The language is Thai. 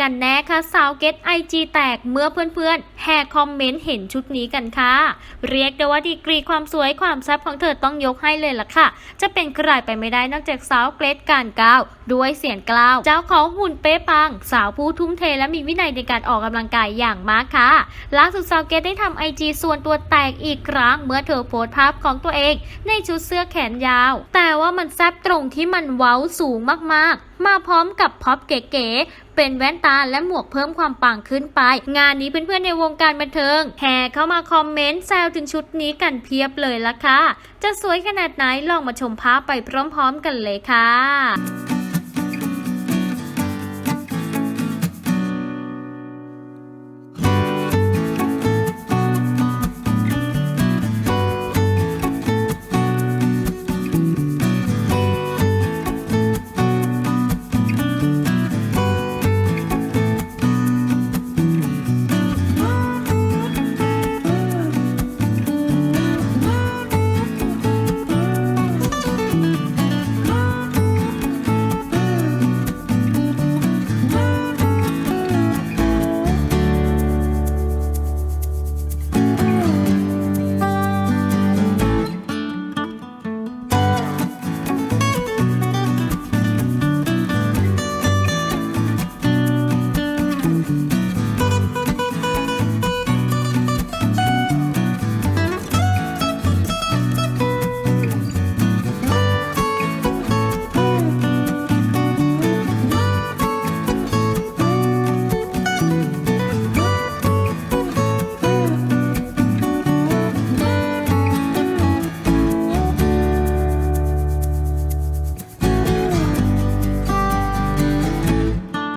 กันแน่คะสาวเก็ตไอจีแตกเมื่อเพื่อนๆ แห่คอมเมนต์เห็นชุดนี้กันค่ะ เรียกได้ว่าดีกรีความสวยความแซ่บของเธอต้องยกให้เลยล่ะค่ะ จะเป็นใครไปไม่ได้นอกจากสาวเกรทการก้าวด้วยเสียงกล้าว เจ้าของหุ่นเป๊ะปัง สาวผู้ทุ่มเทและมีวินัยในการออกกำลังกายอย่างมากค่ะล่าสุดสาวเกรทได้ทำไอจีส่วนตัวแตกอีกครั้ง เมื่อเธอโพสต์ภาพของตัวเอง ในชุดเสื้อแขนยาว แต่ว่ามันแซ่บตรงที่มันเว้าสูงมากๆ มาพร้อมกับพ็อปเก๋ๆเป็นแว่นตาและหมวกเพิ่มความปังขึ้นไป งานนี้เพื่อนๆในวงงการบันเทิง แห่เข้ามาคอมเมนต์แซวถึงชุดนี้กันเพียบเลยละค่ะ จะสวยขนาดไหนลองมาชมภาพไปพร้อมๆกันเลยค่ะ